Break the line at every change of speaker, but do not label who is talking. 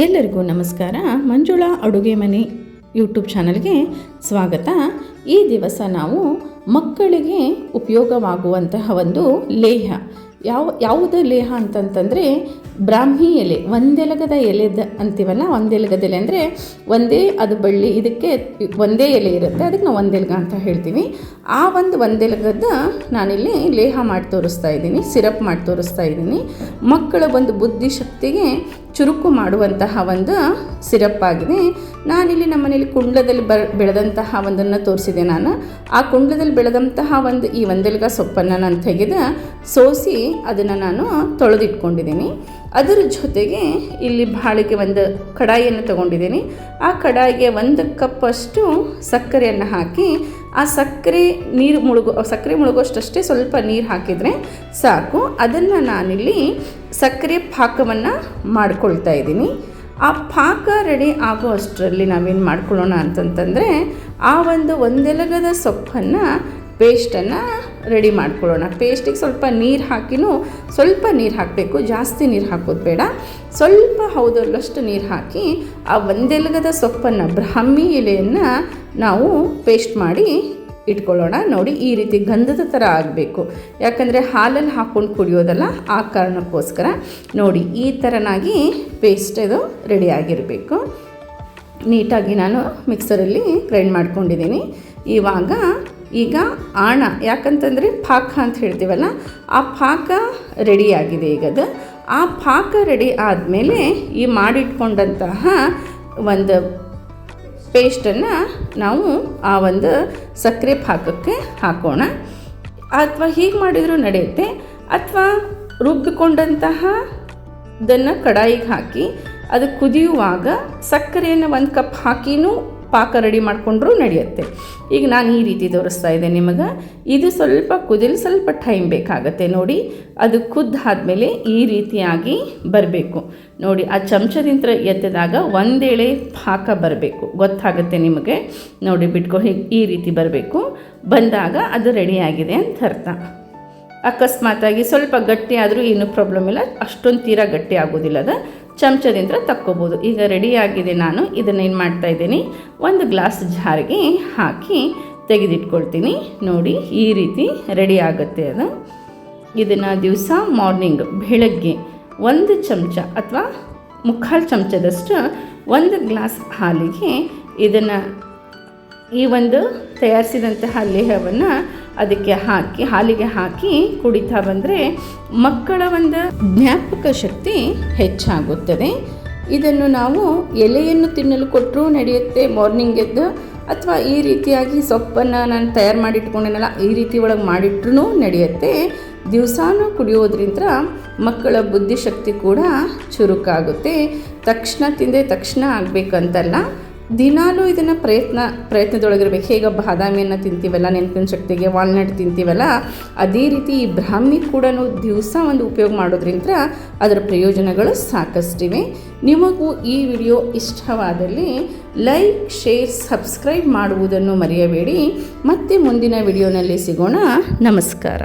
ಎಲ್ಲರಿಗೂ ನಮಸ್ಕಾರ. ಮಂಜುಳಾ ಅಡುಗೆ ಮನೆ ಯೂಟ್ಯೂಬ್ ಚಾನಲ್ಗೆ ಸ್ವಾಗತ. ಈ ದಿವಸ ನಾವು ಮಕ್ಕಳಿಗೆ ಉಪಯೋಗವಾಗುವಂತಹ ಒಂದು ಲೇಹ. ಯಾವ, ಯಾವುದು ಲೇಹ ಅಂತಂತಂದರೆ ಬ್ರಾಹ್ಮಿ ಎಲೆ, ಒಂದೆಲಗದ ಎಲೆದ ಅಂತೀವಲ್ಲ, ಒಂದೆಲಗದ ಎಲೆ ಅಂದರೆ ಒಂದೇ ಅದು ಬಳ್ಳಿ, ಇದಕ್ಕೆ ಒಂದೇ ಎಲೆ ಇರುತ್ತೆ, ಅದಕ್ಕೆ ನಾವು ಒಂದೆಲಗ ಅಂತ ಹೇಳ್ತೀವಿ. ಆ ಒಂದು ಒಂದೆಲಗದ ನಾನಿಲ್ಲಿ ಲೇಹ ಮಾಡಿ ತೋರಿಸ್ತಾ ಇದ್ದೀನಿ, ಸಿರಪ್ ಮಾಡಿ ತೋರಿಸ್ತಾ ಇದ್ದೀನಿ. ಮಕ್ಕಳ ಒಂದು ಬುದ್ಧಿಶಕ್ತಿಗೆ ಚುರುಕು ಮಾಡುವಂತಹ ಒಂದು ಸಿರಪ್ ಆಗಿದೆ ನಾನಿಲ್ಲಿ ನಮ್ಮ ಮನೇಲಿ ಕುಂಡದಲ್ಲಿ ಬರ್, ಬೆಳೆದಂತಹ ಒಂದನ್ನು ತೋರಿಸಿದೆ ನಾನು. ಆ ಕುಂಡದಲ್ಲಿ ಬೆಳೆದಂತಹ ಒಂದು ಈ ಒಂದೆಲ್ಗ ಸೊಪ್ಪನ್ನು ನಾನು ತೆಗೆದು ಸೋಸಿ ಅದನ್ನು ನಾನು ತೊಳೆದಿಟ್ಕೊಂಡಿದ್ದೀನಿ. ಅದರ ಜೊತೆಗೆ ಇಲ್ಲಿ ಬಾಳಿಗೆ ಒಂದು ಕಡಾಯಿಯನ್ನು ತಗೊಂಡಿದ್ದೀನಿ. ಆ ಕಡಾಯಿಗೆ ಒಂದು ಕಪ್ಪಷ್ಟು ಸಕ್ಕರೆಯನ್ನು ಹಾಕಿ ಆ ಸಕ್ಕರೆ ನೀರು ಮುಳುಗೋ, ಸಕ್ಕರೆ ಮುಳುಗೋಷ್ಟಷ್ಟೇ ಸ್ವಲ್ಪ ನೀರು ಹಾಕಿದರೆ ಸಾಕು. ಅದನ್ನು ನಾನಿಲ್ಲಿ ಸಕ್ಕರೆ ಪಾಕವನ್ನು ಮಾಡ್ಕೊಳ್ತಾ ಇದ್ದೀನಿ. ಆ ಪಾಕ ರೆಡಿ ಆಗೋ ಅಷ್ಟರಲ್ಲಿ ನಾವೇನು ಮಾಡ್ಕೊಳ್ಳೋಣ ಅಂತಂತಂದರೆ ಆ ಒಂದು ಒಂದೆಲಗದ ಸೊಪ್ಪನ್ನು ಪೇಸ್ಟನ್ನು ರೆಡಿ ಮಾಡ್ಕೊಳ್ಳೋಣ. ಪೇಸ್ಟಿಗೆ ಸ್ವಲ್ಪ ನೀರು ಹಾಕಿನೂ ಸ್ವಲ್ಪ ನೀರು ಹಾಕಬೇಕು, ಜಾಸ್ತಿ ನೀರು ಹಾಕೋದು ಬೇಡ. ಸ್ವಲ್ಪ ಹೌದಲ್ಲಷ್ಟು ನೀರು ಹಾಕಿ ಆ ಒಂದೆಲಗದ ಸೊಪ್ಪನ್ನು, ಬ್ರಾಹ್ಮಿ ಎಲೆಯನ್ನು ನಾವು ಪೇಸ್ಟ್ ಮಾಡಿ ಇಟ್ಕೊಳ್ಳೋಣ. ನೋಡಿ ಈ ರೀತಿ ಗಂಧದ ಥರ ಆಗಬೇಕು. ಯಾಕಂದರೆ ಹಾಲಲ್ಲಿ ಹಾಕ್ಕೊಂಡು ಕುಡಿಯೋದಲ್ಲ ಆ ಕಾರಣಕ್ಕೋಸ್ಕರ. ನೋಡಿ ಈ ಥರನಾಗಿ ಪೇಸ್ಟ್ ಇದು ರೆಡಿಯಾಗಿರಬೇಕು ನೀಟಾಗಿ ನಾನು ಮಿಕ್ಸರಲ್ಲಿ ಗ್ರೈಂಡ್ ಮಾಡ್ಕೊಂಡಿದ್ದೀನಿ. ಇವಾಗ ಈಗ ಆಣ, ಯಾಕಂತಂದರೆ ಪಾಕ ಅಂತ ಹೇಳ್ತೀವಲ್ಲ, ಆ ಪಾಕ ರೆಡಿಯಾಗಿದೆ ಈಗದು ಆ ಪಾಕ ರೆಡಿ ಆದಮೇಲೆ ಈ ಮಾಡಿಟ್ಕೊಂಡಂತಹ ಒಂದು ಪೇಸ್ಟನ್ನು ನಾವು ಆ ಒಂದು ಸಕ್ಕರೆ ಪಾಕಕ್ಕೆ ಹಾಕೋಣ. ಅಥವಾ ಹೀಗೆ ಮಾಡಿದರೂ ನಡೆಯುತ್ತೆ. ಅಥವಾ ರುಬ್ಬಿಕೊಂಡಂತಹ ಇದನ್ನು ಕಡಾಯಿಗೆ ಹಾಕಿ, ಅದು ಕುದಿಯುವಾಗ ಸಕ್ಕರೆಯನ್ನು ಒಂದು ಕಪ್ ಹಾಕಿನೂ ಪಾಕ ರೆಡಿ ಮಾಡಿಕೊಂಡ್ರೂ ನಡೆಯುತ್ತೆ. ಈಗ ನಾನು ಈ ರೀತಿ ತೋರಿಸ್ತಾ ಇದ್ದೆ ನಿಮಗೆ. ಇದು ಸ್ವಲ್ಪ ಕುದಿಲು ಸ್ವಲ್ಪ ಟೈಮ್ ಬೇಕಾಗತ್ತೆ ನೋಡಿ. ಅದು ಕುದ್ದಾದ್ಮೇಲೆ ಈ ರೀತಿಯಾಗಿ ಬರಬೇಕು. ನೋಡಿ, ಆ ಚಮಚದಿಂದ ಎತ್ತಿದಾಗ ಒಂದೇಳೆ ಪಾಕ ಬರಬೇಕು. ಗೊತ್ತಾಗುತ್ತೆ ನಿಮಗೆ. ನೋಡಿ, ಬಿಟ್ಕೊ ಈ ರೀತಿ ಬರಬೇಕು. ಬಂದಾಗ ಅದು ರೆಡಿಯಾಗಿದೆ ಅಂತ ಅರ್ಥ. ಅಕಸ್ಮಾತಾಗಿ ಸ್ವಲ್ಪ ಗಟ್ಟಿ ಆದರೂ ಏನೂ ಪ್ರಾಬ್ಲಮ್ ಇಲ್ಲ. ಅಷ್ಟೊಂದು ತೀರಾ ಗಟ್ಟಿ ಆಗೋದಿಲ್ಲ ಅದು. ಚಮಚದಿಂದ ತಕ್ಕೋಬೋದು. ಈಗ ರೆಡಿಯಾಗಿದೆ ನಾನು. ಇದನ್ನು ಏನು ಮಾಡ್ತಾ ಇದ್ದೀನಿ? ಒಂದು ಗ್ಲಾಸ್ ಜಾರಿಗೆ ಹಾಕಿ ತೆಗೆದಿಟ್ಕೊಳ್ತೀನಿ. ನೋಡಿ, ಈ ರೀತಿ ರೆಡಿ ಆಗುತ್ತೆ ಅದು. ಇದನ್ನು ದಿವಸ ಮಾರ್ನಿಂಗ್ ಬೆಳಗ್ಗೆ ಒಂದು ಚಮಚ ಅಥವಾ ಮುಕ್ಕಾಲು ಚಮಚದಷ್ಟು ಒಂದು ಗ್ಲಾಸ್ ಹಾಲಿಗೆ ಇದನ್ನು ಈ ಒಂದು ತಯಾರಿಸಿದಂತಹ ಲೇಹವನ್ನು ಅದಕ್ಕೆ ಹಾಕಿ, ಹಾಲಿಗೆ ಹಾಕಿ ಕುಡಿತಾ ಬಂದರೆ ಮಕ್ಕಳ ಒಂದು ಜ್ಞಾಪಕ ಶಕ್ತಿ ಹೆಚ್ಚಾಗುತ್ತದೆ. ಇದನ್ನು ನಾವು ಎಲೆಯನ್ನು ತಿನ್ನಲು ಕೊಟ್ಟರೂ ನಡೆಯುತ್ತೆ, ಮಾರ್ನಿಂಗ್ ಎದ್ದು, ಅಥವಾ ಈ ರೀತಿಯಾಗಿ ಸೊಪ್ಪನ್ನು ನಾನು ತಯಾರು ಮಾಡಿಟ್ಕೊಂಡೇನಲ್ಲ, ಈ ರೀತಿ ಒಳಗೆ ಮಾಡಿಟ್ರೂ ನಡೆಯುತ್ತೆ. ದಿವಸಾನು ಕುಡಿಯೋದ್ರಿಂದ ಮಕ್ಕಳ ಬುದ್ಧಿಶಕ್ತಿ ಕೂಡ ಚುರುಕಾಗುತ್ತೆ. ತಕ್ಷಣ ತಿಂದೆ ತಕ್ಷಣ ಆಗಬೇಕಂತಲ್ಲ ದಿನಾಲೂ ಇದನ್ನು ಪ್ರಯತ್ನ, ಪ್ರಯತ್ನದೊಳಗಿರ್ಬೇಕು. ಹೇಗೆ ಬಾದಾಮಿಯನ್ನು ತಿಂತೀವಲ್ಲ, ನೆನಪಿನ ಶಕ್ತಿಗೆ ವಾಲ್ನಟ್ ತಿಂತೀವಲ್ಲ, ಅದೇ ರೀತಿ ಈ ಬ್ರಾಹ್ಮಿ ಕೂಡ ದಿವಸ ಒಂದು ಉಪಯೋಗ ಮಾಡೋದ್ರಿಂದ ಅದರ ಪ್ರಯೋಜನಗಳು ಸಾಕಷ್ಟಿವೆ. ನಿಮಗೂ ಈ ವಿಡಿಯೋ ಇಷ್ಟವಾದಲ್ಲಿ ಲೈಕ್, ಶೇರ್, ಸಬ್ಸ್ಕ್ರೈಬ್ ಮಾಡುವುದನ್ನು ಮರೆಯಬೇಡಿ. ಮತ್ತೆ ಮುಂದಿನ ವಿಡಿಯೋನಲ್ಲಿ ಸಿಗೋಣ. ನಮಸ್ಕಾರ.